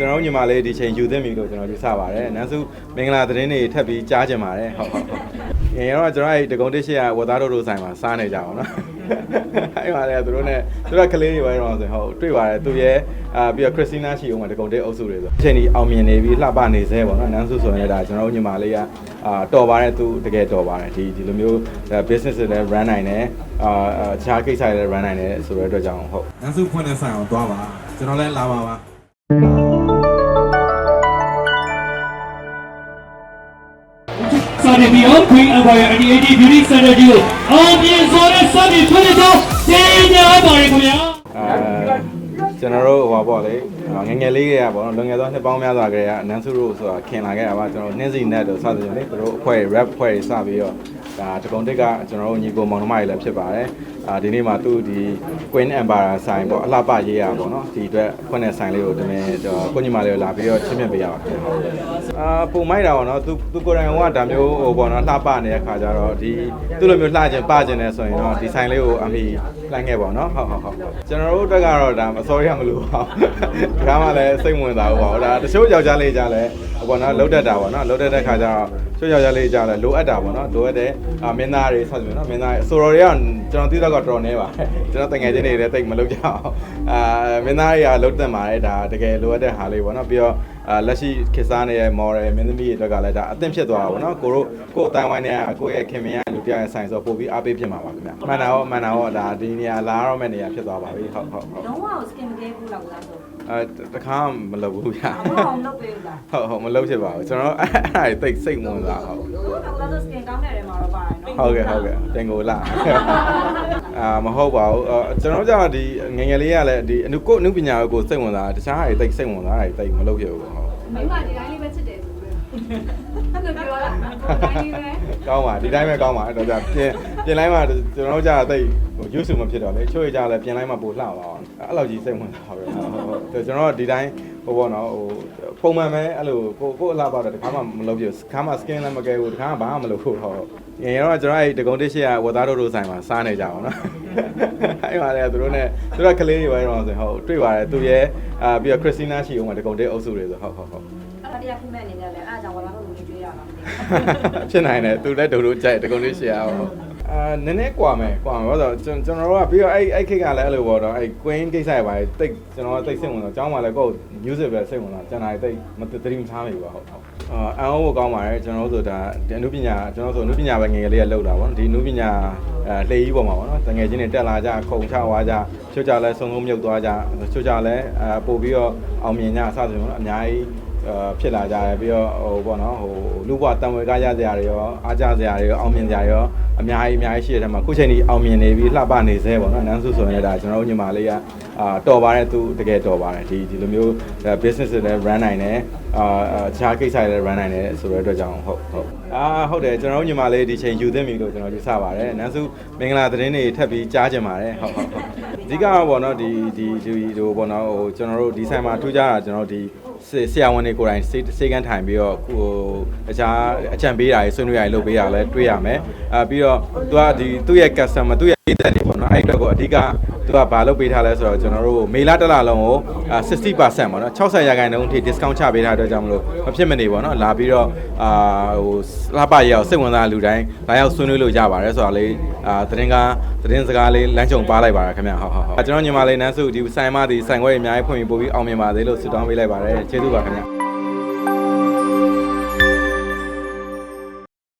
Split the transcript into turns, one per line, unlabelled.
ကျွန်တော်တို့ညီမလေးဒီချိန်ယူသင့်ပြီလို့ကျွန်တော်ယူဆပါတယ်နန်းစုမင်္ဂလာသတင်းတွေထပ်ပြီးကြားကြပါတယ်ဟုတ်ဟုတ်ဟုတ်ငယ်တော့ကျွန်တော်အဲ့ဒီဒဂုံတစ်ရှိရဝသားတို့တို့ဆိုင်မှာစားနေကြအောင်နော်အဲ့ပါလေသူတို့ ਨੇ သူတို့ကလေးတွေပဲတော့ဆိုဟုတ်တွေ့ပါတယ်သူရဲ့အာပြီးတော့ခရစ်စတီနာရှိအောင်မှာဒဂုံတစ်အုပ်စုတွေဆိုအချိန်ဒီအောင်မြင်နေပြီးလှပနေသေးပေါ့နော်နန်းစုဆိုရင်လည်းဒါကျွန်တော်တို့ညီမလေးကအာတော်ပါတယ်သူတကယ်တော်ပါတယ်ဒီဒီလိုမျိုး business တွေလည်း run နိုင်တယ်အာအခြားကိစ္စတွေလည်း run နိုင်တယ်ဆိုတဲ့အတွက်ကြောင့်ဟုတ်
နန်းစုဖွင့်တဲ့ဆိုင်အောင်သွားပါကျွန်တော်လည်းလာပါပါ
စာ Queen Empire NDAD Beauty Center ကြီးကိုအောင်မြင်စွာနဲ့စတင်ဖွင့်လှစ်ကြောင်းကြေညာပါတယ်ခင်ဗျာ
အဲကျွန်တော်တို့ဟိုပါပေါ့လေငယ်ငယ်လေးကရပေါ့နော်လွန်ငယ်သောနှစ်ပေါင်းများစွာကတည်းကအနန်းစုတို့ဆိုတာခင်လာခဲ့ရပါကျွန်တော်နှင်းစီနဲ့တို့စသဖြင့်လေသူတို့အဖွဲ့ rap အဖွဲ့တွေစပြီးတော့ ဒါတကုံတစ်ကကျွန်တော်တို့ညီကိုမောင်နှမတွေလည်းဖြစ်ပါတယ်အာဒီနေ့မှာသူဒီ Queen Empire ဆိုင်ပေါ့အလှပရေးရပေါ့နော်ဒီအတွက်ခွင့်တဲ့ဆိုင်လေးကိုတမင်ကိုညီမလေးကိုလာပြီးတော့ချစ်မြတ်ပေးရပါတယ်အာပုံမိုက်တာပေါ့နော်သူသူကိုယ်တိုင်ကဒါမျိုးဟိုပေါ့နော်လှပနေတဲ့ခါကျတော့ဒီသူ့လိုမျိုးလှခြင်းပခြင်းနေဆိုရင်တော့ဒီဆိုင်လေးကိုအမိလှမ်းခဲ့ပေါ့နော်ဟုတ်ဟုတ်ဟုတ်ကျွန်တော်တို့အတွက်ကတော့ဒါမစောရမလို့ပါဘူးဒါမှလည်းစိတ်ဝင်စားဘူးပါဘူးဒါတချို့ယောက်ျားလေးကြလည်းဟိုပေါ့နော်လှုပ်တတ်တာပေါ့နော်လှုပ်တတ်တဲ့ခါကျတော့ချို့ယောက်ျားလေးကြလည်းလိုအပ်တာပေါ့နော်လိုအပ်တဲ့အာမင်းသားတွေဆက်ပြီးနော်မင်းသားတွေအဆိုတော်တွေကကျွန်တော်သိတော့ကတော်တော်နေပါကျွန်တော်တငယ်ချင်းတွေလည်းတိတ်မလုပ်ကြအောင်အာမင်းသားတွေကလှုပ်တတ်ပါတယ်ဒါတကယ်လိုအပ်တဲ့ဟာလေးပေါ့နော်ပြီးတော့အာလက်ရှိခေတ်စားနေတဲ့ model မင်းသမီးတွေအတွက်ကလည်းဒါအသင့်ဖြစ်သွားတာပေါ့နော်ကိုတို့ကိုအတိုင်းဝိုင်းနဲ့ကိုရဲ့ခင်မင်းရလူပြရဲ့ဆိုင်ဆိုပို့ပြီးအားပေးဖြစ်မှာပါခင်ဗျမှန်တာရောမှန်တာရောဒါဒီနေရာလာရတော့မယ့်နေရာဖြစ်သွားပါပြီဟုတ်ဟုတ်ဟုတ်
လုံးဝကို skin မကဲဘူးလားကိုလားဆို
အဲတခါမှမလုပ်ဘူးဗျ
အခုတော့မလုပ်ပေးဘူးလား
ဟုတ်ဟုတ်မလုပ်ဖြစ်ပါဘူးကျွန်တော်အဲ့အဲ့ဒါတိတ်စိတ်ဝင်စားဟုတ်
တို့တော့ ကိုလားဆို skin ကောင်းတဲ့နေရာမှာတော့ပါတယ်နော်
ဟုတ်ကဲ့ဟုတ်ကဲ့တင်ကိုလာအာမဟုတ်ပါဘူးအာကျွန်တော်ကြောင့်ဒီငယ်ငယ်လေးကလည်းဒီအနုကိုအနုပညာကိုစိတ်ဝင်စားတခြားဟာတွေတိတ်စိတ်ဝင်စားတာတွေတိတ်မလုပ်ဖြစ်ဘူးဟုတ်
မိမဒီတိုင်းလေးပဲချစ်တယ်ဆိုပြီးအဲ့လိုပြောတာဒီတိုင်းလေးပဲ
ကောင်းပါဒီတိုင်းပဲကောင်းပါအဲ့တော့じゃပြင်ပြင်လိုက်မှကျွန်တော်တို့ကြာတိတ်ဟိုရွှစုမဖြစ်တော့လေချိုးရကြလဲပြင်လိုက်မှပိုလှပါအောင်အဲ့လိုကြီးစိတ်ဝင်စားပါပဲဟုတ်ဟုတ်ဟုတ်ကျွန်တော်ကဒီတိုင်း ဟိုပေါ့နော်ဟိုပုံမှန်ပဲအဲ့လိုကိုကိုအလှပါတော့တခါမှမလုပ်ပြဘူးခါမှ skin လည်းမကဲဘူးတခါမှဘာမှမလုပ်ဘူးဟုတ်ဟုတ်ငယ်တော့ကျွန်တော်အဲ့ဒဂုံတစ်ရှိရဝသားတို့တို့ဆိုင်မှာစားနေကြအောင်နော်အဲ့ပါလေသူတို့ ਨੇ သူတို့ကလေးတွေပဲတော့ဆိုဟုတ်တွေ့ပါတယ်သူရဲ့အာပြီးတော့ခရစ်စတီနာရှိအောင်မှာဒဂုံတစ်အုပ်စုတွေဆိုဟုတ်ဟုတ်ဟုတ်
အဲ့ဒါတရားခိမဲ့အနေနဲ့လည်းအားကြောင့်ဝလာလို့လူကြီးကြွေးရမှာ
ဖြစ်နိုင်တယ်သူလည်းဒုတို့ကြိုက်တကုံလေးရှယ်အောင် အာနည်းနည်းကွာမယ်ကွာမယ်ဘာလို့ဆိုကျွန်တော်တို့ကပြီးတော့အဲ့အဲ့ခေတ်ကလည်းအဲ့လိုပေါ့တော့အဲ့ Queen ကိစ္စရပါတယ်တိတ်ကျွန်တော်ကတိတ်စိတ်ဝင်တော့အကြောင်းပါလဲကိုယ့် music ပဲစိတ်ဝင်လာကျွန်တော်တိတ်မတတိမထားမိဘူးပါဟုတ်ဟုတ်အာအန်ကိုကောင်းပါတယ်ကျွန်တော်တို့ဆိုဒါအနုပညာကျွန်တော်ဆိုအနုပညာပဲငယ်ငယ်လေးကလှုပ်တာပေါ့နော်ဒီအနုပညာအဲလှေကြီးပေါ်မှာပေါ့နော်ငယ်ချင်းတွေတက်လာကြခုံချသွားကြချို့ကြလဲဆုံဆုံးမြုပ်သွားကြချို့ကြလဲအဲပို့ပြီးတော့အောင်မြင်ကြအစဆိုရင်ပေါ့နော်အများကြီး ဖြစ်လာကြတယ်ပြီးတော့ဟိုပေါ့နော်ဟိုလူဘဝတံဝေကရစရာတွေရောအားကြစရာတွေရောအောင်မြင်စရာတွေရောအများကြီးအများကြီးရှိတဲ့ထဲမှာခုချိန်ကြီးအောင်မြင်နေပြီးလှပနေသေးပေါ့နော်နန်းစုဆိုရင်လည်းဒါကျွန်တော်တို့ညီမလေးကအာတော်ပါတယ်သူတကယ်တော်ပါတယ်ဒီဒီလိုမျိုး business တွေလည်း run နိုင်တယ်အာအခြားကိစ္စတွေလည်း run နိုင်တယ်ဆိုတဲ့အတွက်ကြောင့်ဟုတ်ဟုတ်အာဟုတ်တယ်ကျွန်တော်တို့ညီမလေးဒီချိန်ယူသင့်ပြီလို့ကျွန်တော်ယူဆပါတယ်နန်းစုမင်္ဂလာသတင်းတွေထပ်ပြီးကြားကြပါတယ်ဟုတ်ဟုတ်ဟုတ်အဓိကတော့ပေါ့နော်ဒီဒီဒီဟိုပေါ့နော်ဟိုကျွန်တော်တို့ဒီဆိုင်မှာထူးခြားတာကျွန်တော်တို့ဒီ ဆရာဝန်တွေကိုယ်တိုင်စေစေကန်းထိုင်ပြီးတော့ဟိုတခြားအကြံပေးတာတွေဆွေးနွေးတာတွေလုပ်ပေးတာလည်းတွေ့ရမယ်အဲပြီးတော့သူကဒီသူ့ရဲ့ customer သူ့ရဲ့ ပြည်သက်တွေပေါ့နော်အဲ့အတွက်ကိုအဓိကသူကဘာလုပ်ပေးထားလဲဆိုတော့ကျွန်တော်တို့မေလတစ်လလုံးကို60%ပေါ့နော်60ရာခိုင်နှုန်းအထိ discount ချပေးထားတဲ့အတွက်ကြောင့်မလို့မဖြစ်မနေပေါ့နော်လာပြီးတော့အာဟိုလှပရအောင်စိတ်ဝင်စားလူတိုင်းလာရောက်ဆွေးနွေးလို့ရပါတယ်ဆိုတော့လေအာသတင်းကားသတင်းစကားလေးလမ်းကြုံပါလိုက်ပါရခင်ဗျဟုတ်ဟုတ်ဟုတ်ကျွန်တော်ညီမလေးနန်းစုဒီဆိုင်မဒီဆိုင်ခွဲတွေအများကြီးဖွင့်ပြီးပို့ပြီးအောင်မြင်ပါသေးလို့ဆုတောင်းပေးလိုက်ပါတယ်ကျေးဇူးပါခင်ဗျ